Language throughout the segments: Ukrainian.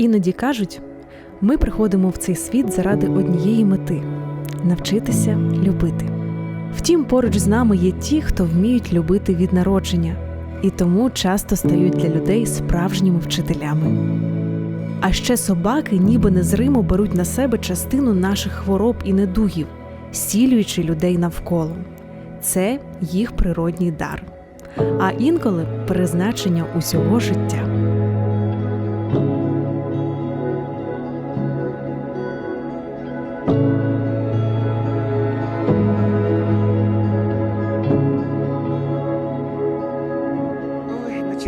Іноді кажуть, ми приходимо в цей світ заради однієї мети навчитися любити. Втім, поруч з нами є ті, хто вміють любити від народження, і тому часто стають для людей справжніми вчителями. А ще собаки, ніби незримо беруть на себе частину наших хвороб і недугів, зцілюючи людей навколо. Це їх природній дар, а інколи призначення усього життя.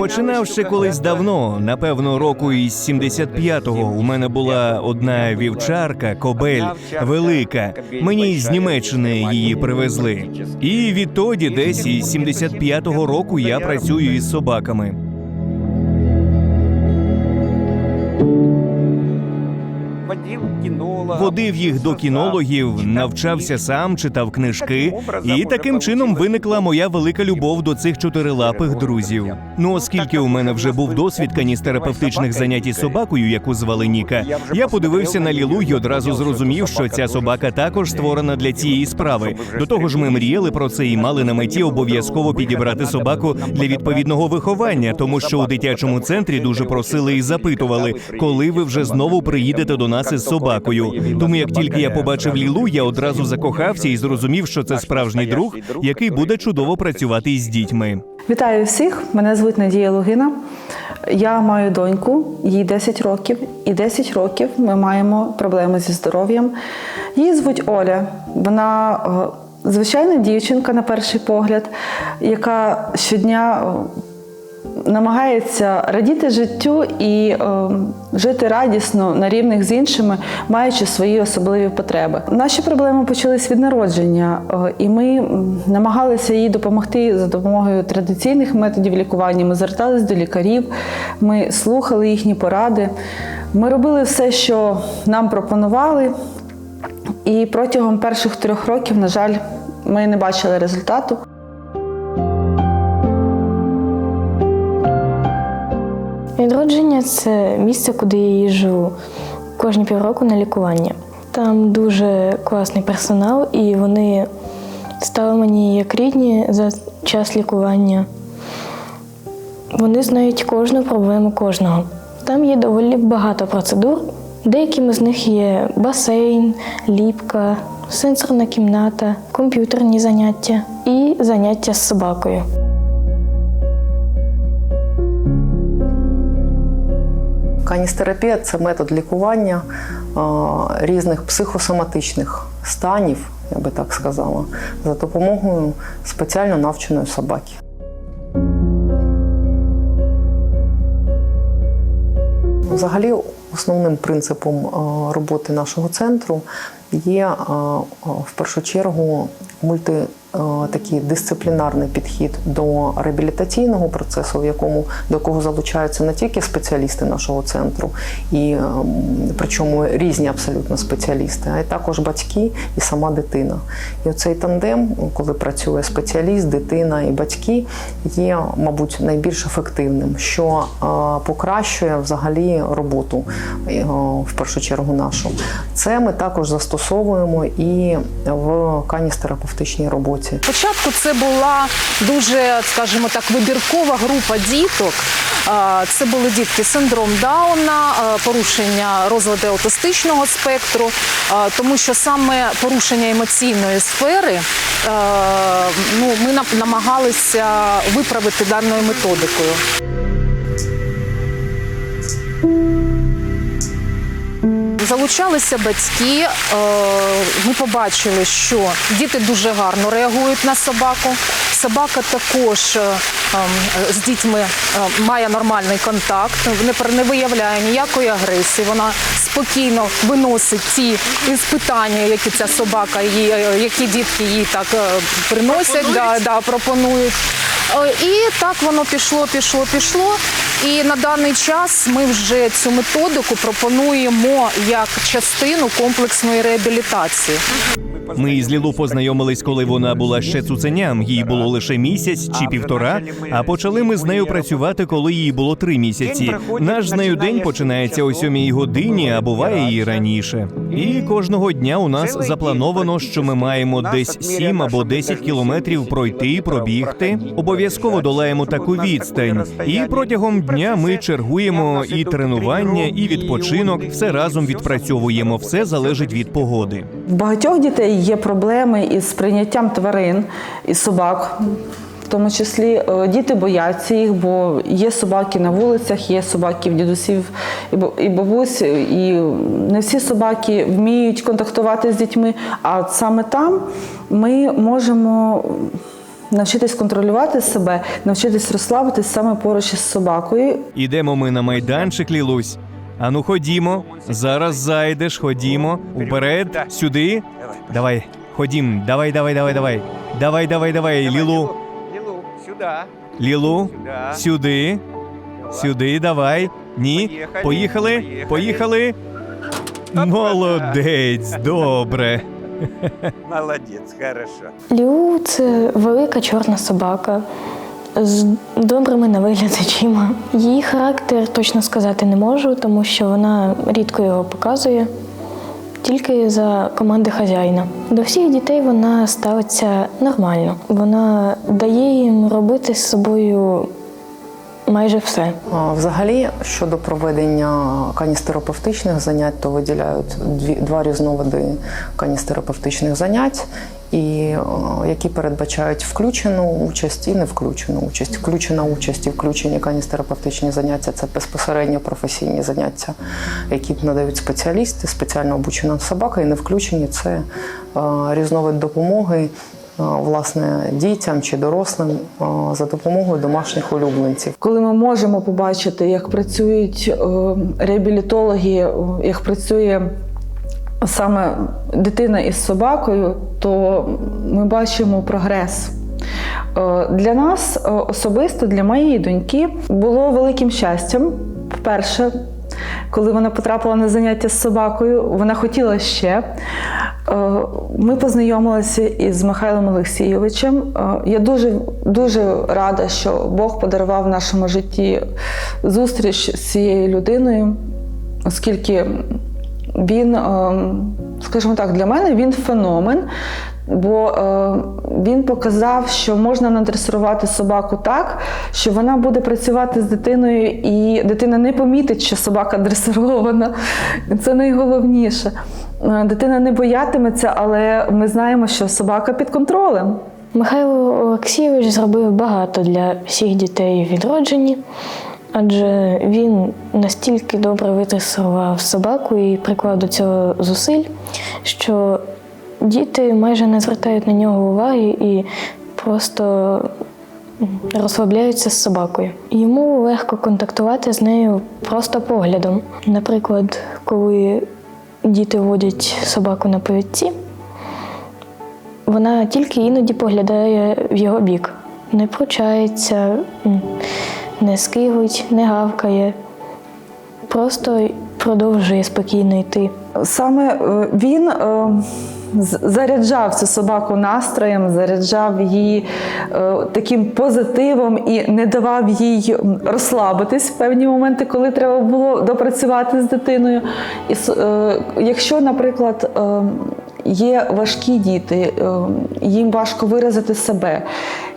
Починав ще колись давно, напевно, року із 75-го. У мене була одна вівчарка, кобель, велика. Мені з Німеччини її привезли. І відтоді, десь із 75-го року, я працюю із собаками. Водив кінолога. Водив їх до кінологів, навчався сам, читав книжки, і таким чином виникла моя велика любов до цих чотирилапих друзів. Ну, оскільки у мене вже був досвід каністерапевтичних занять із собакою, яку звали Ніка, я подивився на Лілу і одразу зрозумів, що ця собака також створена для цієї справи. До того ж, ми мріяли про це і мали на меті обов'язково підібрати собаку для відповідного виховання, тому що у дитячому центрі дуже просили і запитували, коли ви вже знову приїдете до нас із собакою. Тому як тільки я побачив Лілу, я одразу закохався і зрозумів, що це справжній друг, який буде чудово працювати із дітьми. Вітаю всіх! Мене звуть Надія Логина. Я маю доньку, їй 10 років, і 10 років ми маємо проблеми зі здоров'ям. Її звуть Оля. Вона е, звичайна дівчинка на перший погляд, яка щодня е, намагається радіти життю і е, жити радісно на рівних з іншими, маючи свої особливі потреби. Наші проблеми почались від народження, е, і ми намагалися їй допомогти за допомогою традиційних методів лікування. Ми звертались до лікарів, ми слухали їхні поради. Ми робили все, що нам пропонували. І протягом перших трьох років, на жаль, ми не бачили результату. Відродження це місце, куди я їжджу кожні півроку на лікування. Там дуже класний персонал, і вони стали мені як рідні за час лікування. Вони знають кожну проблему кожного. Там є доволі багато процедур. Деякими з них є басейн, ліпка, сенсорна кімната, комп'ютерні заняття і заняття з собакою. Каністерапія це метод лікування різних психосоматичних станів, я би так сказала, за допомогою спеціально навченої собаки. Взагалі, основним принципом роботи нашого центру є в першу чергу мульти такий дисциплінарний підхід до реабілітаційного процесу, в якому до якого залучаються не тільки спеціалісти нашого центру, і ем, причому різні абсолютно спеціалісти, а й також батьки і сама дитина. І оцей тандем, коли працює спеціаліст, дитина і батьки, є, мабуть, найбільш ефективним, що е, покращує взагалі роботу е, в першу чергу нашу. Це ми також застосовуємо і в каністерапевтичній роботі. Спочатку це була дуже, скажімо так, вибіркова група діток. Це були дітки синдром Дауна, порушення розладу аутистичного спектру, тому що саме порушення емоційної сфери ну, ми намагалися виправити даною методикою. Залучалися батьки. е, Ми побачили, що діти дуже гарно реагують на собаку. Собака також е, ем, з дітьми е, має нормальний контакт, не виявляє ніякої агресії. Вона спокійно виносить ті іспитання, які ця собака, які дітки їй так приносять, да, да, пропонують. І так воно пішло, пішло, пішло. І на даний час ми вже цю методику пропонуємо як частину комплексної реабілітації. Ми із Лілу познайомились, коли вона була ще цуценям. Їй було лише місяць чи півтора. А почали ми з нею працювати, коли їй було три місяці. Наш з нею день починається о сьомій годині, а буває і раніше. І кожного дня у нас заплановано, що ми маємо десь сім або 10 кілометрів пройти, пробігти. Обов'язково долаємо таку відстань. І протягом дня ми чергуємо і тренування, і відпочинок. Все разом відпрацьовуємо. Все залежить від погоди. В багатьох дітей є проблеми із прийняттям тварин і собак. В тому числі е, діти бояться їх, бо є собаки на вулицях, є собаки в дідусів і і бабусь, і не всі собаки вміють контактувати з дітьми. А саме там ми можемо навчитись контролювати себе, навчитись розслабитись саме поруч із собакою Ідемо ми на майданчик, Лілусь. Ану, ходімо. Зараз зайдеш, ходімо. Уперед, сюди. Давай, ходім. Давай, давай, давай, давай. Давай, давай, давай, Лілу. Лилу, сюда. Лілу, сюди. Сюди, давай. Ні. Поїхали, Поїхали. Молодець, добре. Молодец, хорошо. Лю це велика чорна собака з добрими на вигляд очима. Її характер точно сказати не можу, тому що вона рідко його показує, тільки за команди хазяїна. До всіх дітей вона ставиться нормально. Вона дає їм робити з собою майже все. Взагалі, щодо проведення каністерапевтичних занять, то виділяють дві, два різновиди каністерапевтичних занять, і, які передбачають включену участь і не включену участь. Включена участь і включені каністерапевтичні заняття це безпосередньо професійні заняття, які надають спеціалісти, спеціально обучена собака, і не включені це е, різновид допомоги. е, Власне, дітям чи дорослим е, за допомогою домашніх улюбленців. Коли ми можемо побачити, як працюють реабілітологи, як працює саме дитина із собакою, то ми бачимо прогрес. Е, Для нас е, особисто, для моєї доньки, було великим щастям вперше. Коли вона потрапила на заняття з собакою, вона хотіла ще. Е, Ми познайомилися із Михайлом Олексійовичем. Я дуже дуже рада, що Бог подарував в нашому житті зустріч з цією людиною, оскільки він, е, скажімо так, для мене він феномен, бо е, він показав, що можна надресувати собаку так, що вона буде працювати з дитиною, і дитина не помітить, що собака дресирована. Це найголовніше. Е, Дитина не боятиметься, але ми знаємо, що собака під контролем. Михайло Олексійович зробив багато для всіх дітей у відродженні, адже він настільки добре витресував собаку і приклав до цього зусиль, що діти майже не звертають на нього уваги і просто розслабляються з собакою. Йому легко контактувати з нею просто поглядом. Наприклад, коли діти водять собаку на повідці, вона тільки іноді поглядає в його бік, не пручається, не скигуть, не гавкає, просто продовжує спокійно йти. Саме е, він е, заряджав цю собаку настроєм, заряджав її е, таким позитивом і не давав їй розслабитись в певні моменти, коли треба було допрацювати з дитиною. І якщо, наприклад, є важкі діти, їм важко виразити себе.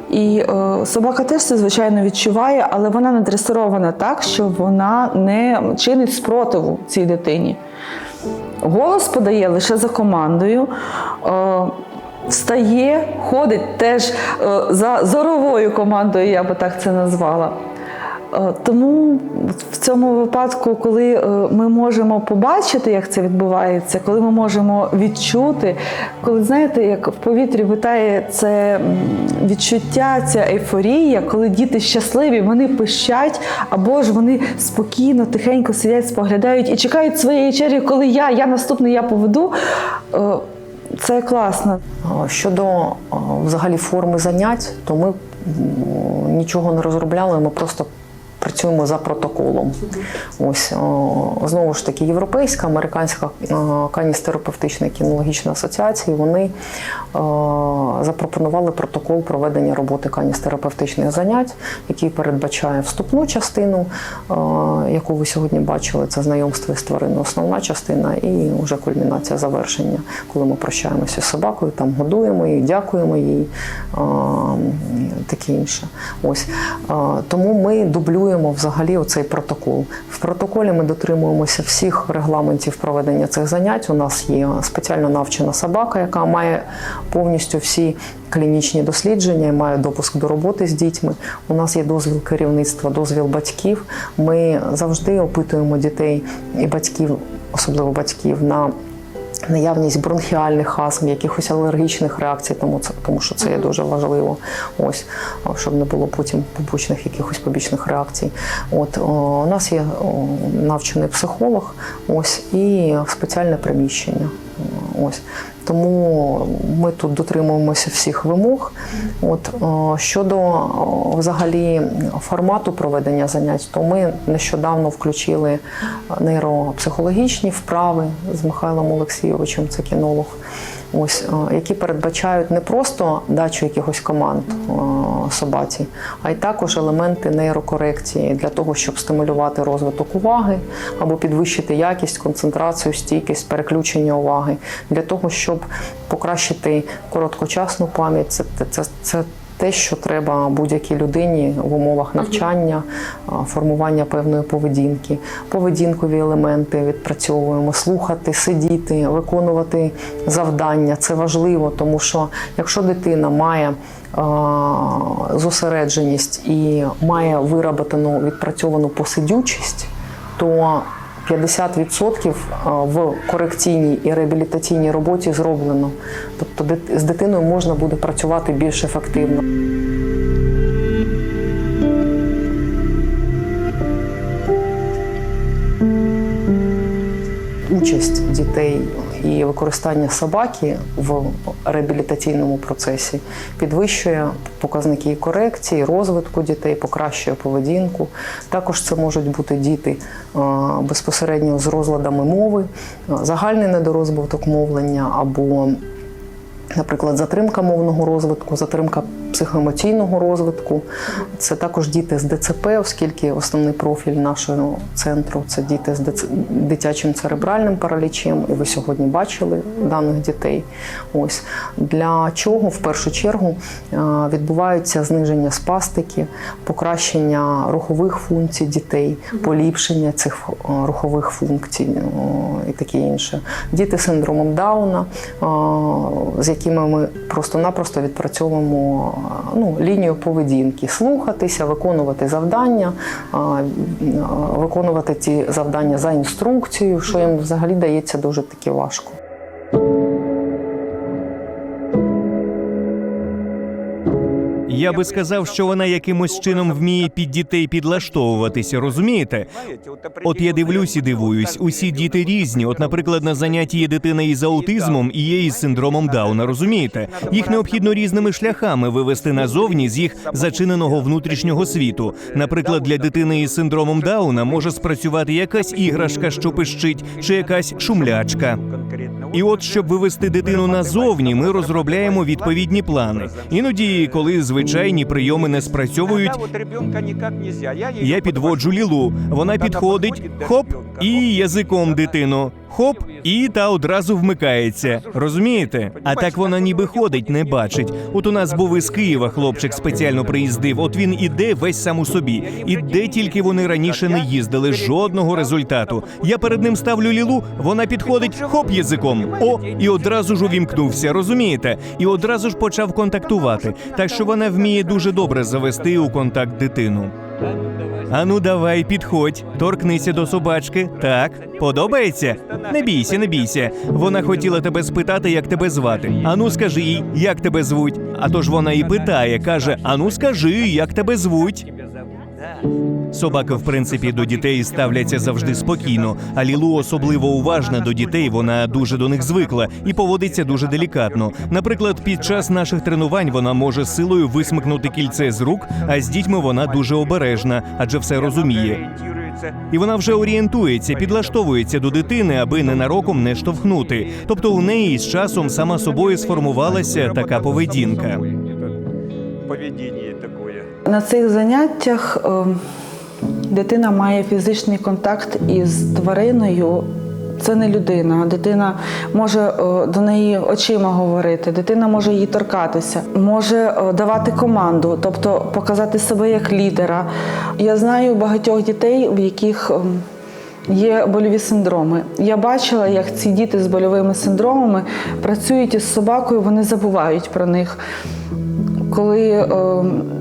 І е, собака теж це звичайно відчуває, але вона надресирована так, що вона не чинить спротиву цій дитині. Голос подає лише за командою. Е, Встає, ходить теж е, за зоровою командою, я би так це назвала. Е, Тому в цьому випадку, коли е, ми можемо побачити, як це відбувається, коли ми можемо відчути, коли знаєте, як в повітрі витає це відчуття, ця ейфорія, коли діти щасливі, вони пищать, або ж вони спокійно, тихенько сидять, споглядають і чекають своєї черги, коли я, я наступний, я поведу. е, Це класно. Щодо взагалі форми занять, то ми нічого не розробляли, ми просто працюємо за протоколом. Ось знову ж таки, європейська, американська е, каністерапевтична кінологічна асоціація. Вони е, запропонували протокол проведення роботи каністерапевтичних занять, який передбачає вступну частину, е, яку ви сьогодні бачили. Це знайомство з твариною, основна частина, і вже кульмінація завершення, коли ми прощаємося з собакою, там годуємо її, дякуємо їй, таке інше. Ось тому ми дублюємо взагалі оцей протокол. В протоколі ми дотримуємося всіх регламентів проведення цих занять. У нас є спеціально навчена собака, яка має повністю всі клінічні дослідження і має допуск до роботи з дітьми. У нас є дозвіл керівництва, дозвіл батьків. Ми завжди опитуємо дітей і батьків, особливо батьків, на наявність бронхіальних астм, якихось алергічних реакцій, тому це тому, що це є дуже важливо. Ось щоб не було потім побочних якихось побічних реакцій. От о, у нас є о, навчений психолог, ось і спеціальне приміщення. Ось тому ми тут дотримуємося всіх вимог. От щодо взагалі формату проведення занять, то ми нещодавно включили нейропсихологічні вправи з Михайлом Олексійовичем, це кінолог. Ось е, які передбачають не просто дачу якихось команд е, собаці, а й також елементи нейрокорекції для того, щоб стимулювати розвиток уваги або підвищити якість, концентрацію, стійкість, переключення уваги, для того, щоб покращити короткочасну пам'ять. Це, це, це те, що треба будь-якій людині в умовах навчання, формування певної поведінки, поведінкові елементи відпрацьовуємо, слухати, сидіти, виконувати завдання. Це важливо, тому що якщо дитина має зосередженість і має вироботану відпрацьовану посидючість, то 50% в корекційній і реабілітаційній роботі зроблено. Тобто з дитиною можна буде працювати більш ефективно. Участь дітей і використання собаки в реабілітаційному процесі підвищує показники корекції, розвитку дітей, покращує поведінку. Також це можуть бути діти е, безпосередньо з розладами мови, е, загальний недорозвиток мовлення або Наприклад, затримка мовного розвитку, затримка психоемоційного розвитку. Це також діти з ДЦП, оскільки основний профіль нашого центру це діти з дитячим церебральним паралічем. І ви сьогодні бачили даних дітей. Ось для чого в першу чергу е, відбуваються зниження спастики, покращення рухових функцій дітей, поліпшення цих е, рухових функцій і таке інше. Діти з синдромом Дауна, е, з якими ми просто-напросто відпрацьовуємо е, ну, лінію поведінки, слухатися, виконувати завдання, е, виконувати ці завдання за інструкцією, що їм взагалі дається дуже таки важко. Я би сказав, що вона якимось чином вміє під дітей підлаштовуватися, розумієте? От я дивлюсь і дивуюсь, усі діти різні. От, наприклад, на занятті є дитина із аутизмом і є із синдромом Дауна. Розумієте? Їх необхідно різними шляхами вивести назовні з їх зачиненого внутрішнього світу. Наприклад, для дитини із синдромом Дауна може спрацювати якась іграшка, що пищить, чи якась шумлячка. І от, щоб вивести дитину назовні, ми розробляємо відповідні плани. Іноді, коли звичайні прийоми не спрацьовують, я підводжу лілу. Вона підходить, хоп, і язиком дитину. Хоп, і та одразу вмикається. Розумієте? А так вона ніби ходить, не бачить. От у нас був із Києва хлопчик спеціально приїздив. От він іде весь сам у собі. І де тільки вони раніше не їздили, жодного результату. Я перед ним ставлю лілу, вона підходить, хоп язиком. О, і одразу ж увімкнувся, розумієте? І одразу ж почав контактувати. Так що вона вміє дуже добре завести у контакт дитину. Ну. Ану, давай, підходь, торкнися до собачки. Так, подобається? Не бійся, не бійся. Вона хотіла тебе спитати, як тебе звати. Ану, скажи їй, як тебе звуть. А то ж вона і питає, каже: Ану, скажи, як тебе звуть. Собаки, в принципі, до дітей ставляться завжди спокійно, а Лілу особливо уважна до дітей. Вона дуже до них звикла і поводиться дуже делікатно. Наприклад, під час наших тренувань вона може силою висмикнути кільце з рук, а з дітьми вона дуже обережна, адже все розуміє. І вона вже орієнтується, підлаштовується до дитини, аби ненароком не штовхнути. Тобто у неї з часом сама собою сформувалася така поведінка. Поведіння. На цих заняттях ем, дитина має фізичний контакт із твариною. Це не людина. Дитина може е, до неї очима говорити, дитина може її торкатися, може е, давати команду, тобто показати себе як лідера. Я знаю багатьох дітей, в яких є больові синдроми. Я бачила, як ці діти з больовими синдромами працюють із собакою, вони забувають про них коли е,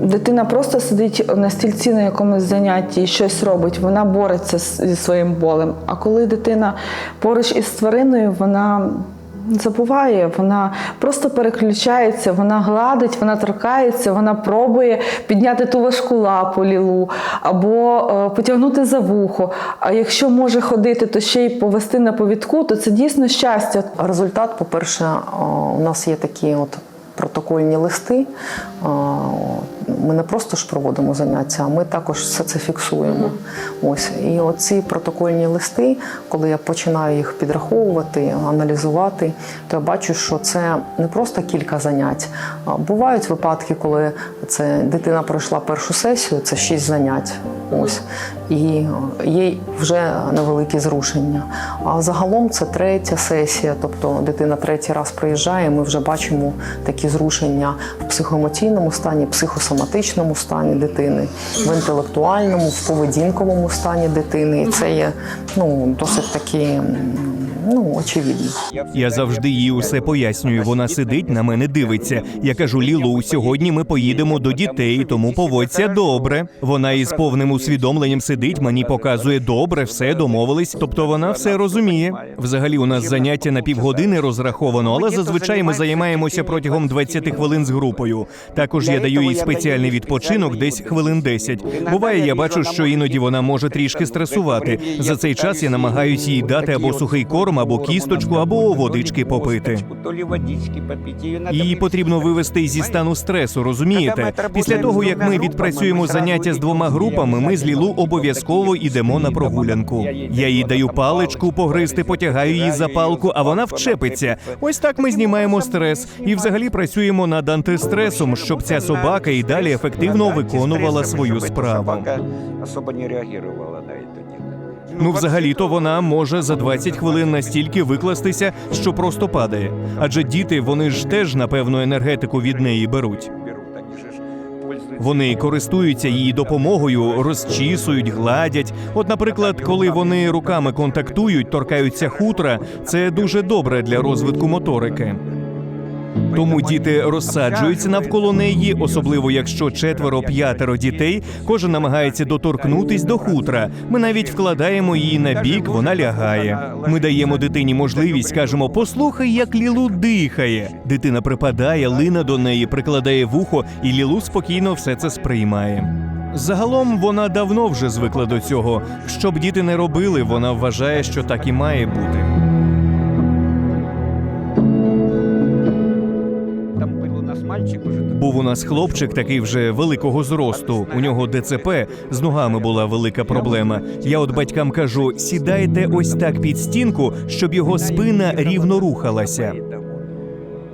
дитина просто сидить на стільці на якомусь занятті і щось робить, вона бореться зі своїм болем. А коли дитина поруч із твариною, вона забуває, вона просто переключається, вона гладить, вона торкається, вона пробує підняти ту важку лапу лілу або е, потягнути за вухо. А якщо може ходити, то ще й повести на повідку, то це дійсно щастя. Результат, по-перше, у нас є такі от протокольні листи. Ми не просто ж проводимо заняття, а ми також все це фіксуємо. Ось і оці протокольні листи, коли я починаю їх підраховувати, аналізувати, то я бачу, що це не просто кілька занять. Бувають випадки, коли це дитина пройшла першу сесію, це шість занять. Ось і є вже невеликі зрушення. А загалом це третя сесія, тобто дитина третій раз приїжджає. Ми вже бачимо такі зрушення в психоемоційному стані, психосоматичному стані дитини, в інтелектуальному, в поведінковому стані дитини. І це є ну досить такі ну очевидно. Я завжди їй усе пояснюю. Вона сидить на мене дивиться. Я кажу: Лілу, сьогодні ми поїдемо до дітей, тому поводься добре. Вона із повним усвідомленням сидить, мені показує добре, все домовились. Тобто вона все розуміє. Взагалі, у нас заняття на півгодини розраховано, але зазвичай ми займаємося протягом 20 хвилин з групою. Також я даю їй спеціальний відпочинок, десь хвилин 10. Буває, я бачу, що іноді вона може трішки стресувати. За цей час я намагаюся їй дати або сухий корм, або кісточку, або водички попити. Її потрібно вивести зі стану стресу, розумієте? Після того, як ми відпрацюємо заняття з двома групами, ми з Лілу обов'язково йдемо на прогулянку. Я їй даю паличку погризти, потягаю її за палку, а вона вчепиться. Ось так ми знімаємо стрес і взагалі працюємо над антистресом, щоб ця собака і далі ефективно виконувала свою справу. Особо не реагувала на це. Ну, взагалі-то вона може за 20 хвилин настільки викластися, що просто падає. Адже діти, вони ж теж напевно енергетику від неї беруть. Вони користуються її допомогою, розчісують, гладять. От, наприклад, коли вони руками контактують, торкаються хутра, це дуже добре для розвитку моторики. Тому діти розсаджуються навколо неї, особливо якщо четверо-п'ятеро дітей, кожен намагається доторкнутись до хутра. Ми навіть вкладаємо її на бік, вона лягає. Ми даємо дитині можливість, кажемо: послухай, як Лілу дихає. Дитина припадає, лина до неї, прикладає вухо, і Лілу спокійно все це сприймає. Загалом вона давно вже звикла до цього. Щоб діти не робили, вона вважає, що так і має бути. Був у нас хлопчик такий вже великого зросту. У нього ДЦП з ногами була велика проблема. Я от батькам кажу: сідайте ось так під стінку, щоб його спина рівно рухалася.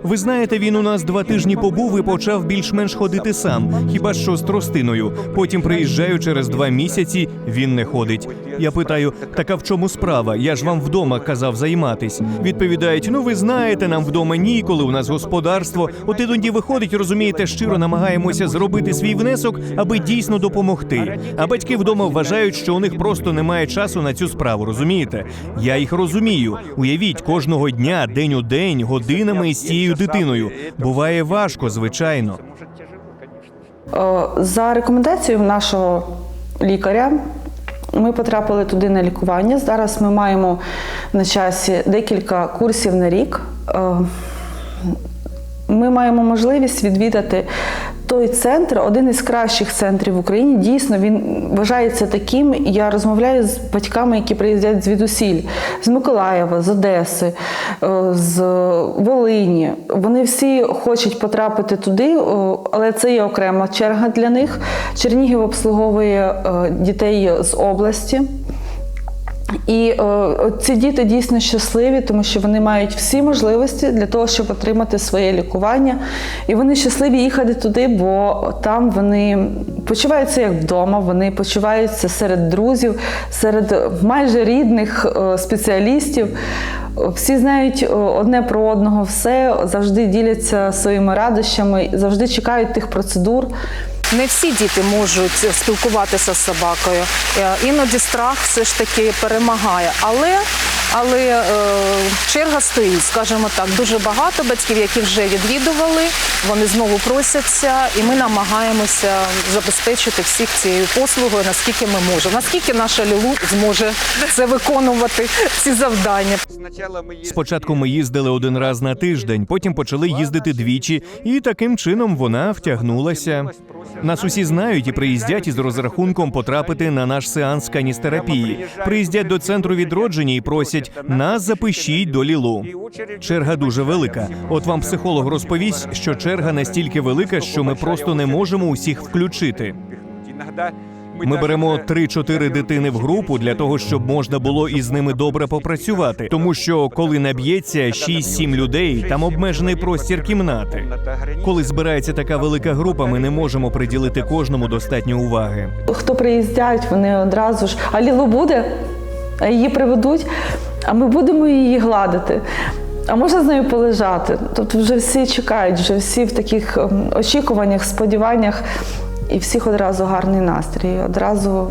Ви знаєте, він у нас два тижні побув і почав більш-менш ходити сам, хіба що з тростиною. Потім приїжджаю через два місяці. Він не ходить. Я питаю: так а в чому справа? Я ж вам вдома казав займатись. Відповідають: ну ви знаєте, нам вдома ніколи. У нас господарство. От іноді виходить, розумієте, щиро намагаємося зробити свій внесок, аби дійсно допомогти. А батьки вдома вважають, що у них просто немає часу на цю справу. Розумієте? Я їх розумію. Уявіть, кожного дня, день у день, годинами із цією дитиною. Буває важко, звичайно. Е, За рекомендацією нашого лікаря. Ми потрапили туди на лікування. Зараз ми маємо на часі декілька курсів на рік. Е, Ми маємо можливість відвідати той центр, один із кращих центрів в Україні. Дійсно, він вважається таким. Я розмовляю з батьками, які приїздять звідусіль, з Миколаєва, з Одеси, е, з Волині. Вони всі хочуть потрапити туди, але це є окрема черга для них. Чернігів обслуговує е, дітей з області. І е, от ці діти дійсно щасливі, тому що вони мають всі можливості для того, щоб отримати своє лікування. І вони щасливі їхати туди, бо там вони почуваються як вдома, вони почуваються серед друзів, серед майже рідних е, спеціалістів. Всі знають е, одне про одного все, завжди діляться своїми радощами, завжди чекають тих процедур. Не всі діти можуть спілкуватися з собакою. Е, Іноді страх все ж таки перемагає. Але, але е, черга стоїть, скажімо так, дуже багато батьків, які вже відвідували, вони знову просяться, і ми намагаємося забезпечити всіх цією послугою, наскільки ми можемо. Наскільки наша Лілу зможе це виконувати, ці завдання. Спочатку ми їздили один раз на тиждень, потім почали їздити двічі, і таким чином вона втягнулася. Нас усі знають і приїздять із розрахунком потрапити на наш сеанс каністерапії. Приїздять до центру відродження і просять нас запишіть до лілу. Черга дуже велика. От вам психолог розповість, що черга настільки велика, що ми просто не можемо усіх включити. Ми беремо 3-4 дитини в групу для того, щоб можна було із ними добре попрацювати. Тому що коли наб'ється 6-7 людей, там обмежений простір кімнати. Коли збирається така велика група, ми не можемо приділити кожному достатньо уваги. Хто приїздять, вони одразу ж, а Лілу буде, а її приведуть, а ми будемо її гладити. А можна з нею полежати? Тобто вже всі чекають, вже всі в таких ем, очікуваннях, сподіваннях, і всіх одразу гарний настрій. Одразу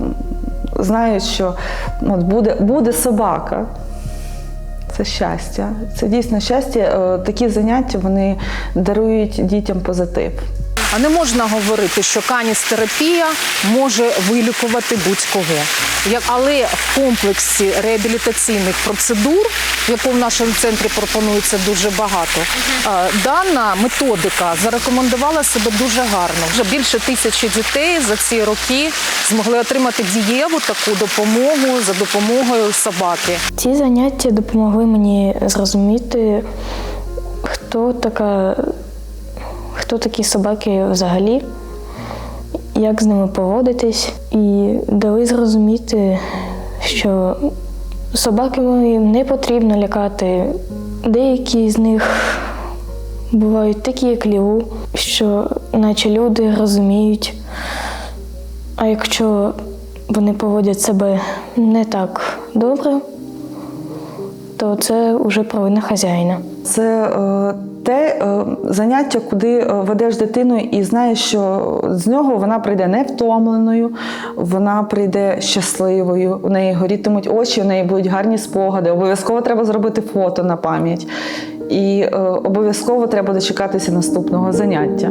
знають, що от буде, буде собака. Це щастя. Це дійсно щастя. Е, Такі заняття вони дарують дітям позитив. А не можна говорити, що каністерапія може вилікувати будь-кого. Але в комплексі реабілітаційних процедур, яку в нашому центрі пропонується дуже багато, дана методика зарекомендувала себе дуже гарно. Вже більше тисячі дітей за ці роки змогли отримати дієву таку допомогу за допомогою собаки. Ці заняття допомогли мені зрозуміти, хто така, хто такі собаки взагалі, як з ними поводитись, і дали зрозуміти, що собаками не потрібно лякати. Деякі з них бувають такі, як ліву, що наче люди розуміють. А якщо вони поводять себе не так добре, то це вже провина хазяїна. Це е, те е, заняття, куди е, ведеш дитину і знаєш, що з нього вона прийде не втомленою, вона прийде щасливою. У неї горітимуть очі, у неї будуть гарні спогади. Обов'язково треба зробити фото на пам'ять. І обов'язково треба дочекатися наступного заняття.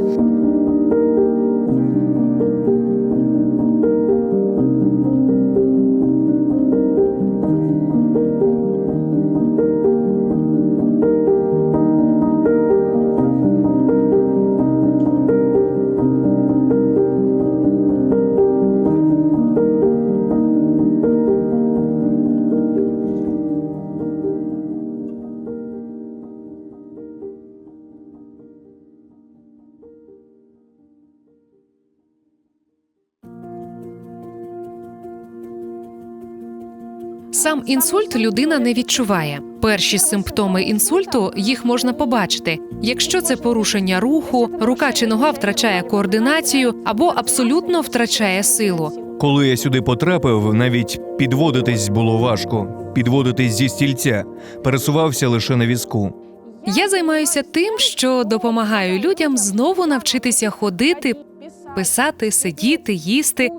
Інсульт людина не відчуває. Перші симптоми інсульту їх можна побачити, якщо це порушення руху, рука чи нога втрачає координацію або абсолютно втрачає силу. Коли я сюди потрапив, навіть підводитись було важко. Підводитись зі стільця, пересувався лише на візку. Я займаюся тим, що допомагаю людям знову навчитися ходити, писати, сидіти, їсти,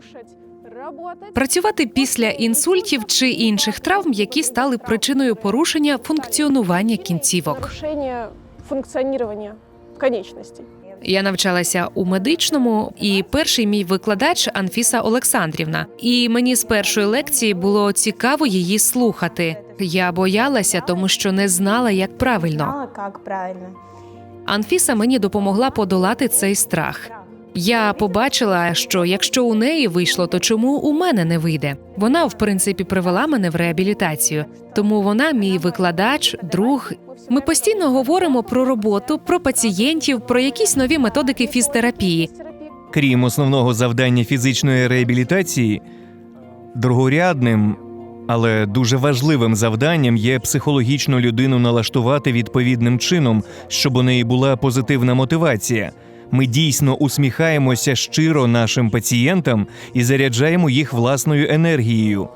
працювати після інсультів чи інших травм, які стали причиною порушення функціонування кінцівок. функционирования конечностей. Я навчалася у медичному, і перший мій викладач Анфіса Олександрівна. І мені з першої лекції було цікаво її слухати. Я боялася, тому що не знала, як правильно. Анфіса мені допомогла подолати цей страх. Я побачила, що якщо у неї вийшло, то чому у мене не вийде? Вона, в принципі, привела мене в реабілітацію, тому вона мій викладач, друг. Ми постійно говоримо про роботу, про пацієнтів, про якісь нові методики фізтерапії. Крім основного завдання фізичної реабілітації, другорядним, але дуже важливим завданням є психологічно людину налаштувати відповідним чином, щоб у неї була позитивна мотивація. Ми дійсно усміхаємося щиро нашим пацієнтам і заряджаємо їх власною енергією.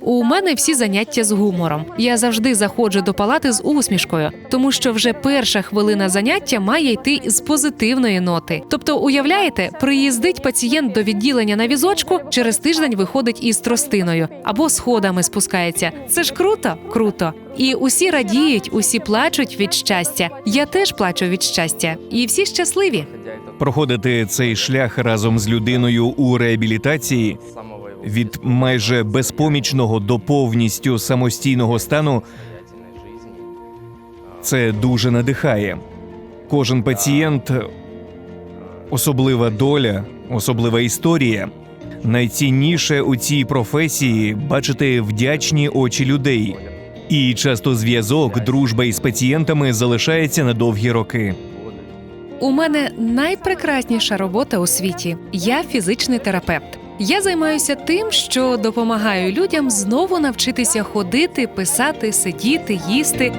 У мене всі заняття з гумором. Я завжди заходжу до палати з усмішкою, тому що вже перша хвилина заняття має йти з позитивної ноти. Тобто, уявляєте, приїздить пацієнт до відділення на візочку, через тиждень виходить із тростиною або сходами спускається. Це ж круто, круто. І усі радіють, усі плачуть від щастя. Я теж плачу від щастя, і всі щасливі. Проходити цей шлях разом з людиною у реабілітації від майже безпомічного до повністю самостійного стану це дуже надихає. Кожен пацієнт особлива доля, особлива історія. Найцінніше у цій професії бачити вдячні очі людей. І часто зв'язок, дружба із пацієнтами залишається на довгі роки. У мене найпрекрасніша робота у світі. Я фізичний терапевт. Я займаюся тим, що допомагаю людям знову навчитися ходити, писати, сидіти, їсти,